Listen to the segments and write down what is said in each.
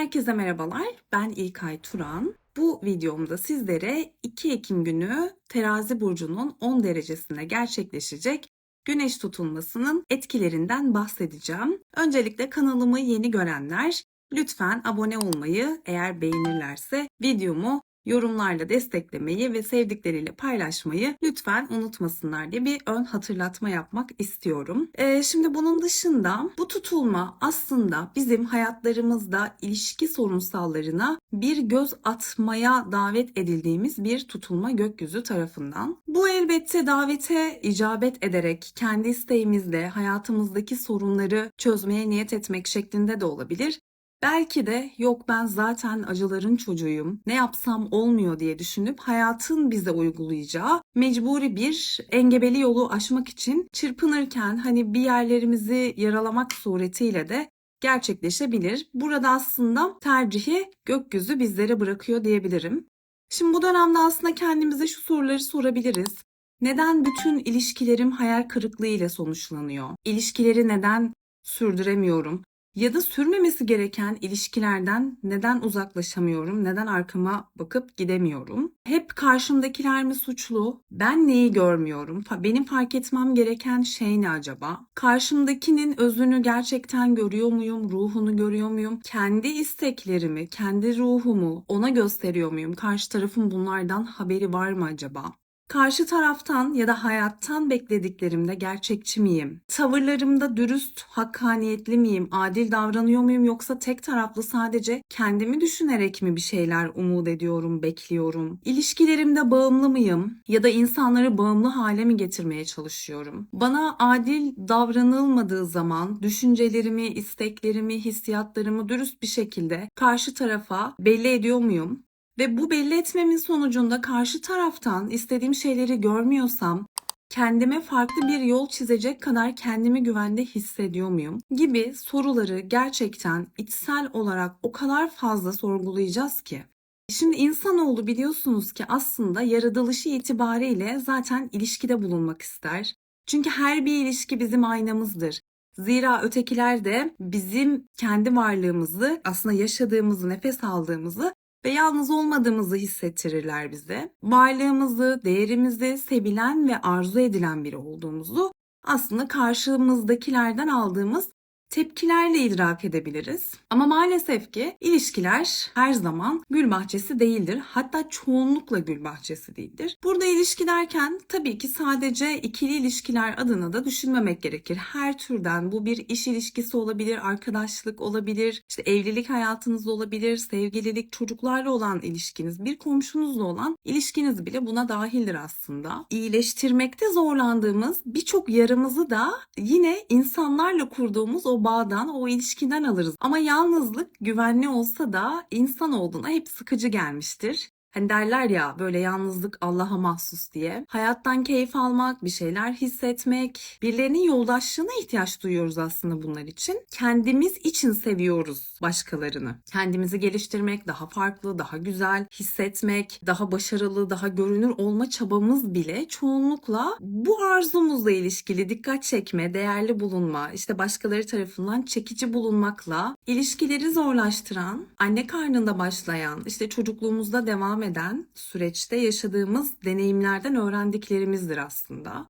Herkese merhabalar. Ben İlkay Turan. Bu videomda sizlere 2 Ekim günü Terazi burcunun 10 derecesinde gerçekleşecek güneş tutulmasının etkilerinden bahsedeceğim. Öncelikle kanalımı yeni görenler lütfen abone olmayı, eğer beğenirlerse videomu yorumlarla desteklemeyi ve sevdikleriyle paylaşmayı lütfen unutmasınlar diye bir ön hatırlatma yapmak istiyorum. Ee, şimdi bunun dışında bu tutulma aslında bizim hayatlarımızda ilişki sorunsallarına bir göz atmaya davet edildiğimiz bir tutulma gökyüzü tarafından. Bu elbette davete icabet ederek kendi isteğimizle hayatımızdaki sorunları çözmeye niyet etmek şeklinde de olabilir. Belki de yok ben zaten acıların çocuğuyum, ne yapsam olmuyor diye düşünüp hayatın bize uygulayacağı mecburi bir engebeli yolu aşmak için çırpınırken hani bir yerlerimizi yaralamak suretiyle de gerçekleşebilir. Burada aslında tercihi gökyüzü bizlere bırakıyor diyebilirim. Şimdi bu dönemde aslında kendimize şu soruları sorabiliriz. Neden bütün ilişkilerim hayal kırıklığı ile sonuçlanıyor? İlişkileri neden sürdüremiyorum? Ya da sürmemesi gereken ilişkilerden neden uzaklaşamıyorum? Neden arkama bakıp gidemiyorum? Hep karşımdakiler mi suçlu? Ben neyi görmüyorum? Benim fark etmem gereken şey ne acaba? Karşımdakinin özünü gerçekten görüyor muyum? Ruhunu görüyor muyum? Kendi isteklerimi, kendi ruhumu ona gösteriyor muyum? Karşı tarafın bunlardan haberi var mı acaba? Karşı taraftan ya da hayattan beklediklerimde gerçekçi miyim? Tavırlarımda dürüst, hakkaniyetli miyim? Adil davranıyor muyum yoksa tek taraflı sadece kendimi düşünerek mi bir şeyler umut ediyorum, bekliyorum? İlişkilerimde bağımlı mıyım? Ya da insanları bağımlı hale mi getirmeye çalışıyorum? Bana adil davranılmadığı zaman düşüncelerimi, isteklerimi, hissiyatlarımı dürüst bir şekilde karşı tarafa belli ediyor muyum? Ve bu belli etmemin sonucunda karşı taraftan istediğim şeyleri görmüyorsam kendime farklı bir yol çizecek kadar kendimi güvende hissediyor muyum gibi soruları gerçekten içsel olarak o kadar fazla sorgulayacağız ki. Şimdi insanoğlu biliyorsunuz ki aslında yaratılışı itibariyle zaten ilişkide bulunmak ister. Çünkü her bir ilişki bizim aynamızdır. Zira ötekiler de bizim kendi varlığımızı, aslında yaşadığımızı, nefes aldığımızı ve yalnız olmadığımızı hissettirirler bize. Varlığımızı, değerimizi, sevilen ve arzu edilen biri olduğumuzu aslında karşımızdakilerden aldığımız tepkilerle idrak edebiliriz. Ama maalesef ki ilişkiler her zaman gül bahçesi değildir. Hatta çoğunlukla gül bahçesi değildir. Burada ilişki derken tabii ki sadece ikili ilişkiler adına da düşünmemek gerekir. Her türden bu bir iş ilişkisi olabilir, arkadaşlık olabilir, işte evlilik hayatınız olabilir, sevgililik, çocuklarla olan ilişkiniz, bir komşunuzla olan ilişkiniz bile buna dahildir aslında. İyileştirmekte zorlandığımız birçok yarımızı da yine insanlarla kurduğumuz o bağdan, o ilişkiden alırız. Ama yalnızlık güvenli olsa da insan olduğuna hep sıkıcı gelmiştir. Hani derler ya böyle yalnızlık Allah'a mahsus diye. Hayattan keyif almak, bir şeyler hissetmek, birilerinin yoldaşlığına ihtiyaç duyuyoruz aslında bunlar için. Kendimiz için seviyoruz başkalarını. Kendimizi geliştirmek, daha farklı, daha güzel hissetmek, daha başarılı, daha görünür olma çabamız bile çoğunlukla bu arzumuzla ilişkili dikkat çekme, değerli bulunma, işte başkaları tarafından çekici bulunmakla ilişkileri zorlaştıran, anne karnında başlayan, işte çocukluğumuzda devam devam eden süreçte yaşadığımız deneyimlerden öğrendiklerimizdir aslında.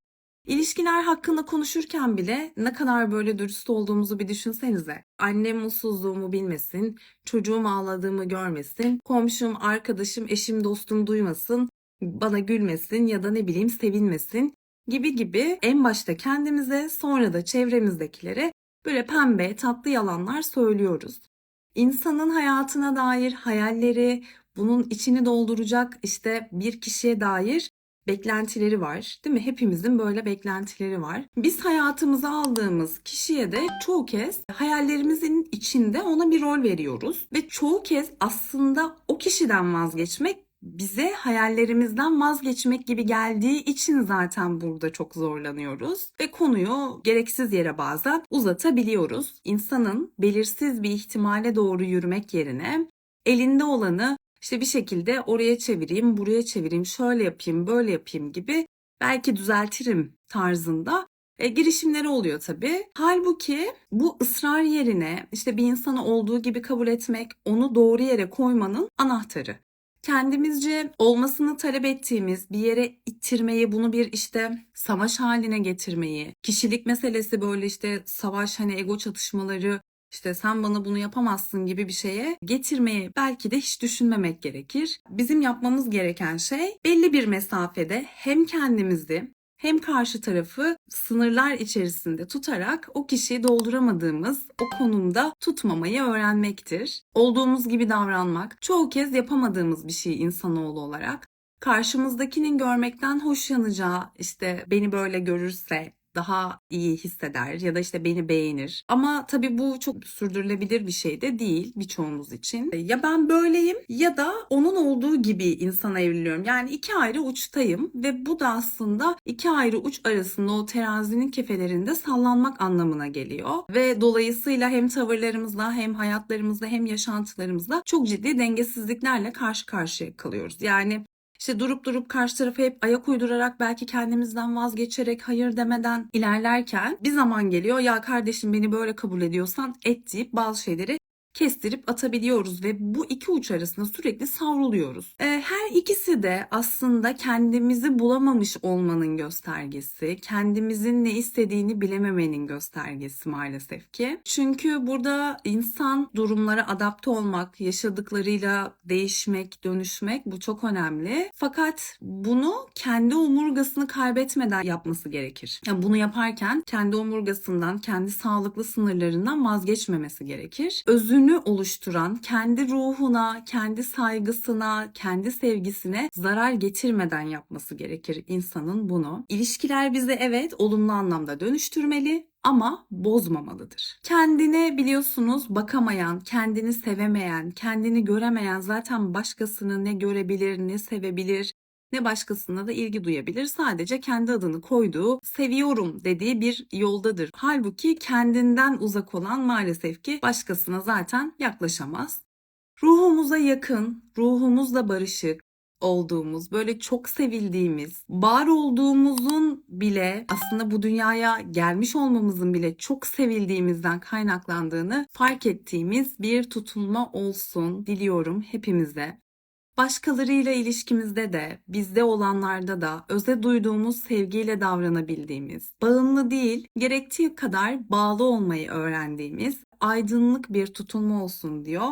İlişkiler hakkında konuşurken bile ne kadar böyle dürüst olduğumuzu bir düşünsenize. Annem mutsuzluğumu bilmesin, çocuğum ağladığımı görmesin, komşum, arkadaşım, eşim, dostum duymasın, bana gülmesin ya da ne bileyim sevinmesin gibi gibi en başta kendimize sonra da çevremizdekilere böyle pembe tatlı yalanlar söylüyoruz. İnsanın hayatına dair hayalleri, bunun içini dolduracak işte bir kişiye dair beklentileri var. Değil mi? Hepimizin böyle beklentileri var. Biz hayatımıza aldığımız kişiye de çoğu kez hayallerimizin içinde ona bir rol veriyoruz ve çoğu kez aslında o kişiden vazgeçmek bize hayallerimizden vazgeçmek gibi geldiği için zaten burada çok zorlanıyoruz ve konuyu gereksiz yere bazen uzatabiliyoruz. İnsanın belirsiz bir ihtimale doğru yürümek yerine elinde olanı işte bir şekilde oraya çevireyim, buraya çevireyim, şöyle yapayım, böyle yapayım gibi belki düzeltirim tarzında e, girişimleri oluyor tabii. Halbuki bu ısrar yerine işte bir insanı olduğu gibi kabul etmek, onu doğru yere koymanın anahtarı. Kendimizce olmasını talep ettiğimiz bir yere ittirmeyi, bunu bir işte savaş haline getirmeyi, kişilik meselesi böyle işte savaş hani ego çatışmaları işte sen bana bunu yapamazsın gibi bir şeye getirmeyi belki de hiç düşünmemek gerekir. Bizim yapmamız gereken şey belli bir mesafede hem kendimizi hem karşı tarafı sınırlar içerisinde tutarak o kişiyi dolduramadığımız o konumda tutmamayı öğrenmektir. Olduğumuz gibi davranmak çoğu kez yapamadığımız bir şey insanoğlu olarak. Karşımızdakinin görmekten hoşlanacağı işte beni böyle görürse daha iyi hisseder ya da işte beni beğenir. Ama tabii bu çok sürdürülebilir bir şey de değil birçoğumuz için. Ya ben böyleyim ya da onun olduğu gibi insana evriliyorum. Yani iki ayrı uçtayım ve bu da aslında iki ayrı uç arasında o terazinin kefelerinde sallanmak anlamına geliyor. Ve dolayısıyla hem tavırlarımızda hem hayatlarımızda hem yaşantılarımızda çok ciddi dengesizliklerle karşı karşıya kalıyoruz. Yani işte durup durup karşı tarafa hep ayak uydurarak belki kendimizden vazgeçerek hayır demeden ilerlerken bir zaman geliyor. Ya kardeşim beni böyle kabul ediyorsan et deyip bazı şeyleri kestirip atabiliyoruz ve bu iki uç arasında sürekli savruluyoruz. Ee, her ikisi de aslında kendimizi bulamamış olmanın göstergesi, kendimizin ne istediğini bilememenin göstergesi maalesef ki. Çünkü burada insan durumlara adapte olmak, yaşadıklarıyla değişmek, dönüşmek bu çok önemli. Fakat bunu kendi omurgasını kaybetmeden yapması gerekir. Yani bunu yaparken kendi omurgasından, kendi sağlıklı sınırlarından vazgeçmemesi gerekir. Özünü oluşturan, kendi ruhuna, kendi saygısına, kendi sevgisine zarar getirmeden yapması gerekir insanın bunu. İlişkiler bizi evet olumlu anlamda dönüştürmeli ama bozmamalıdır. Kendine biliyorsunuz bakamayan, kendini sevemeyen, kendini göremeyen zaten başkasını ne görebilir, ne sevebilir, ne başkasına da ilgi duyabilir. Sadece kendi adını koyduğu, seviyorum dediği bir yoldadır. Halbuki kendinden uzak olan maalesef ki başkasına zaten yaklaşamaz. Ruhumuza yakın, ruhumuzla barışık, olduğumuz, böyle çok sevildiğimiz, var olduğumuzun bile aslında bu dünyaya gelmiş olmamızın bile çok sevildiğimizden kaynaklandığını fark ettiğimiz bir tutunma olsun diliyorum hepimize. Başkalarıyla ilişkimizde de, bizde olanlarda da öze duyduğumuz sevgiyle davranabildiğimiz, bağımlı değil, gerektiği kadar bağlı olmayı öğrendiğimiz aydınlık bir tutunma olsun diyor.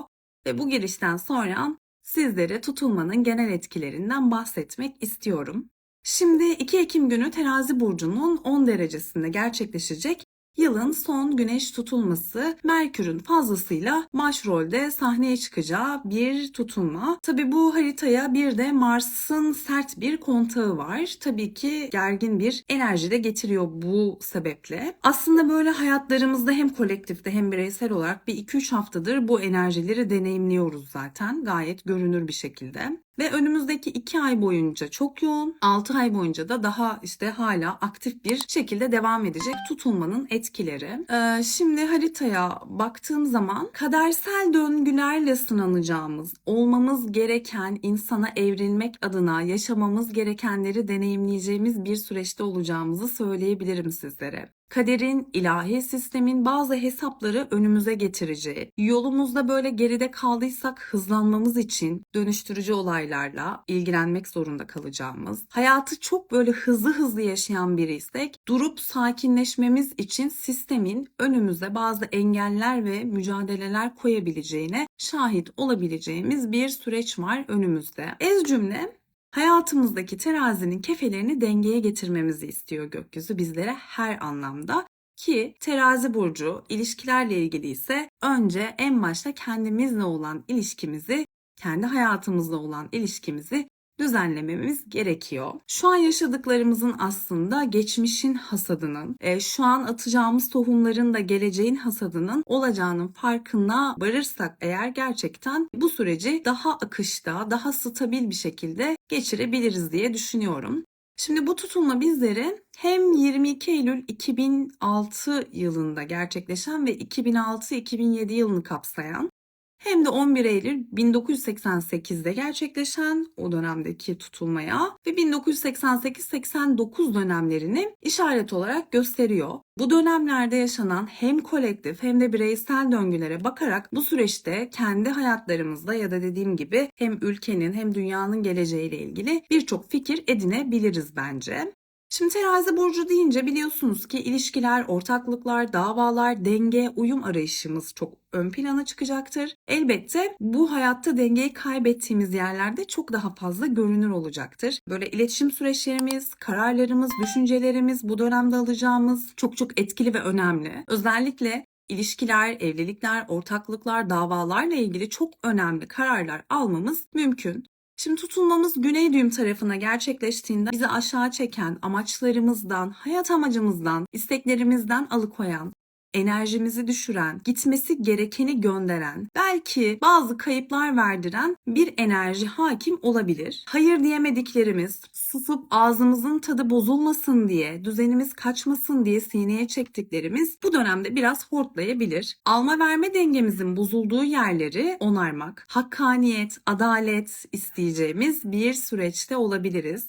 Ve bu girişten sonra sizlere tutulmanın genel etkilerinden bahsetmek istiyorum. Şimdi 2 Ekim günü Terazi burcunun 10 derecesinde gerçekleşecek yılın son güneş tutulması Merkür'ün fazlasıyla başrolde sahneye çıkacağı bir tutulma. Tabi bu haritaya bir de Mars'ın sert bir kontağı var. Tabii ki gergin bir enerji de getiriyor bu sebeple. Aslında böyle hayatlarımızda hem kolektifte hem bireysel olarak bir 2-3 haftadır bu enerjileri deneyimliyoruz zaten gayet görünür bir şekilde. Ve önümüzdeki 2 ay boyunca çok yoğun, 6 ay boyunca da daha işte hala aktif bir şekilde devam edecek tutulmanın etkileri. Ee, şimdi haritaya baktığım zaman kadersel döngülerle sınanacağımız, olmamız gereken insana evrilmek adına yaşamamız gerekenleri deneyimleyeceğimiz bir süreçte olacağımızı söyleyebilirim sizlere kaderin, ilahi sistemin bazı hesapları önümüze getireceği, yolumuzda böyle geride kaldıysak hızlanmamız için dönüştürücü olaylarla ilgilenmek zorunda kalacağımız, hayatı çok böyle hızlı hızlı yaşayan biriysek durup sakinleşmemiz için sistemin önümüze bazı engeller ve mücadeleler koyabileceğine şahit olabileceğimiz bir süreç var önümüzde. Ez cümle Hayatımızdaki terazinin kefelerini dengeye getirmemizi istiyor gökyüzü bizlere her anlamda. Ki terazi burcu ilişkilerle ilgili ise önce en başta kendimizle olan ilişkimizi, kendi hayatımızla olan ilişkimizi düzenlememiz gerekiyor. Şu an yaşadıklarımızın aslında geçmişin hasadının, e, şu an atacağımız tohumların da geleceğin hasadının olacağının farkına varırsak eğer gerçekten bu süreci daha akışta, daha stabil bir şekilde geçirebiliriz diye düşünüyorum. Şimdi bu tutulma bizleri hem 22 Eylül 2006 yılında gerçekleşen ve 2006-2007 yılını kapsayan hem de 11 Eylül 1988'de gerçekleşen o dönemdeki tutulmaya ve 1988-89 dönemlerini işaret olarak gösteriyor. Bu dönemlerde yaşanan hem kolektif hem de bireysel döngülere bakarak bu süreçte kendi hayatlarımızda ya da dediğim gibi hem ülkenin hem dünyanın geleceğiyle ilgili birçok fikir edinebiliriz bence. Şimdi terazi burcu deyince biliyorsunuz ki ilişkiler, ortaklıklar, davalar, denge, uyum arayışımız çok ön plana çıkacaktır. Elbette bu hayatta dengeyi kaybettiğimiz yerlerde çok daha fazla görünür olacaktır. Böyle iletişim süreçlerimiz, kararlarımız, düşüncelerimiz bu dönemde alacağımız çok çok etkili ve önemli. Özellikle ilişkiler, evlilikler, ortaklıklar, davalarla ilgili çok önemli kararlar almamız mümkün. Şimdi tutulmamız güney düğüm tarafına gerçekleştiğinde bizi aşağı çeken amaçlarımızdan, hayat amacımızdan, isteklerimizden alıkoyan, enerjimizi düşüren, gitmesi gerekeni gönderen, belki bazı kayıplar verdiren bir enerji hakim olabilir. Hayır diyemediklerimiz, susup ağzımızın tadı bozulmasın diye, düzenimiz kaçmasın diye sineye çektiklerimiz bu dönemde biraz hortlayabilir. Alma verme dengemizin bozulduğu yerleri onarmak, hakkaniyet, adalet isteyeceğimiz bir süreçte olabiliriz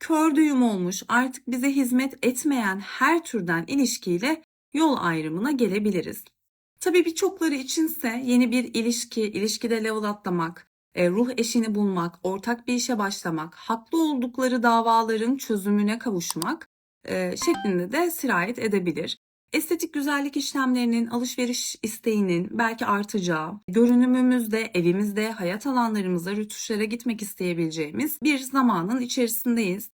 kör düğüm olmuş artık bize hizmet etmeyen her türden ilişkiyle yol ayrımına gelebiliriz. Tabii birçokları içinse yeni bir ilişki, ilişkide level atlamak, e, ruh eşini bulmak, ortak bir işe başlamak, haklı oldukları davaların çözümüne kavuşmak e, şeklinde de sirayet edebilir. Estetik güzellik işlemlerinin, alışveriş isteğinin belki artacağı, görünümümüzde, evimizde, hayat alanlarımızda rütuşlara gitmek isteyebileceğimiz bir zamanın içerisindeyiz.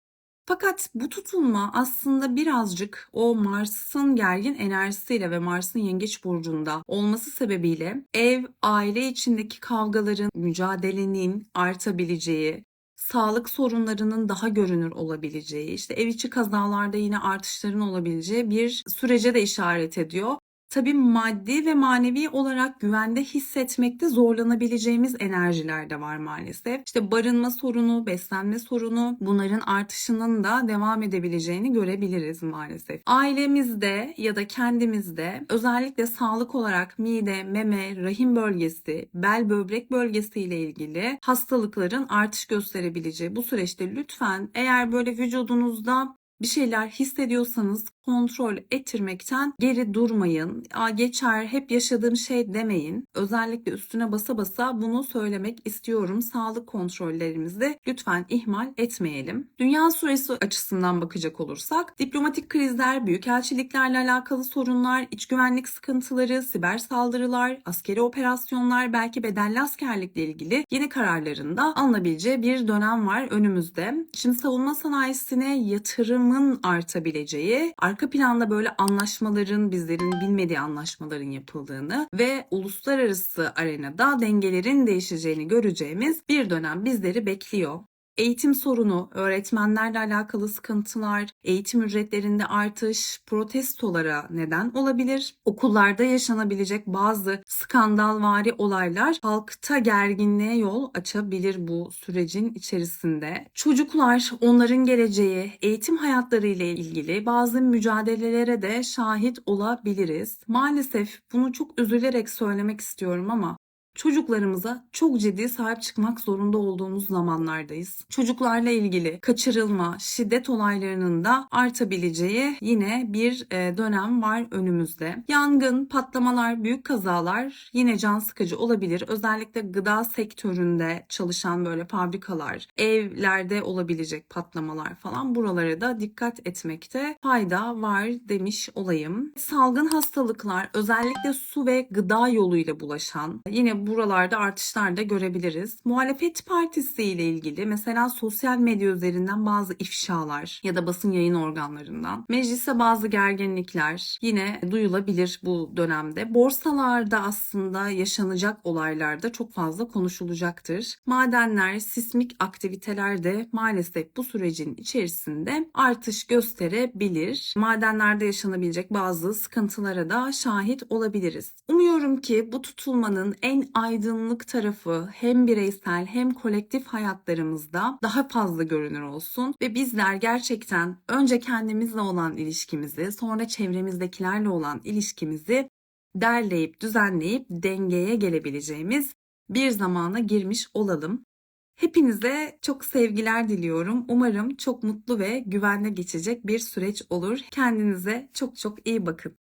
Fakat bu tutulma aslında birazcık o Mars'ın gergin enerjisiyle ve Mars'ın yengeç burcunda olması sebebiyle ev, aile içindeki kavgaların, mücadelenin artabileceği, sağlık sorunlarının daha görünür olabileceği, işte ev içi kazalarda yine artışların olabileceği bir sürece de işaret ediyor. Tabii maddi ve manevi olarak güvende hissetmekte zorlanabileceğimiz enerjiler de var maalesef. İşte barınma sorunu, beslenme sorunu bunların artışının da devam edebileceğini görebiliriz maalesef. Ailemizde ya da kendimizde özellikle sağlık olarak mide, meme, rahim bölgesi, bel böbrek bölgesi ile ilgili hastalıkların artış gösterebileceği bu süreçte lütfen eğer böyle vücudunuzda bir şeyler hissediyorsanız kontrol ettirmekten geri durmayın. Aa, geçer, hep yaşadığım şey demeyin. Özellikle üstüne basa basa bunu söylemek istiyorum. Sağlık kontrollerimizi lütfen ihmal etmeyelim. Dünya süresi açısından bakacak olursak diplomatik krizler, büyükelçiliklerle alakalı sorunlar, iç güvenlik sıkıntıları, siber saldırılar, askeri operasyonlar, belki bedelli askerlikle ilgili yeni kararlarında alınabileceği bir dönem var önümüzde. Şimdi savunma sanayisine yatırımın artabileceği, arka planda böyle anlaşmaların, bizlerin bilmediği anlaşmaların yapıldığını ve uluslararası arenada dengelerin değişeceğini göreceğimiz bir dönem bizleri bekliyor eğitim sorunu, öğretmenlerle alakalı sıkıntılar, eğitim ücretlerinde artış, protestolara neden olabilir. Okullarda yaşanabilecek bazı skandalvari olaylar halkta gerginliğe yol açabilir bu sürecin içerisinde. Çocuklar, onların geleceği, eğitim hayatları ile ilgili bazı mücadelelere de şahit olabiliriz. Maalesef bunu çok üzülerek söylemek istiyorum ama çocuklarımıza çok ciddi sahip çıkmak zorunda olduğumuz zamanlardayız. Çocuklarla ilgili kaçırılma, şiddet olaylarının da artabileceği yine bir e, dönem var önümüzde. Yangın, patlamalar, büyük kazalar yine can sıkıcı olabilir. Özellikle gıda sektöründe çalışan böyle fabrikalar, evlerde olabilecek patlamalar falan buralara da dikkat etmekte fayda var demiş olayım. Salgın hastalıklar özellikle su ve gıda yoluyla bulaşan yine buralarda artışlar da görebiliriz. Muhalefet Partisi ile ilgili mesela sosyal medya üzerinden bazı ifşalar ya da basın yayın organlarından meclise bazı gerginlikler yine duyulabilir bu dönemde. Borsalarda aslında yaşanacak olaylarda çok fazla konuşulacaktır. Madenler, sismik aktiviteler de maalesef bu sürecin içerisinde artış gösterebilir. Madenlerde yaşanabilecek bazı sıkıntılara da şahit olabiliriz. Umuyorum ki bu tutulmanın en aydınlık tarafı hem bireysel hem kolektif hayatlarımızda daha fazla görünür olsun ve bizler gerçekten önce kendimizle olan ilişkimizi, sonra çevremizdekilerle olan ilişkimizi derleyip düzenleyip dengeye gelebileceğimiz bir zamana girmiş olalım. Hepinize çok sevgiler diliyorum. Umarım çok mutlu ve güvenle geçecek bir süreç olur. Kendinize çok çok iyi bakın.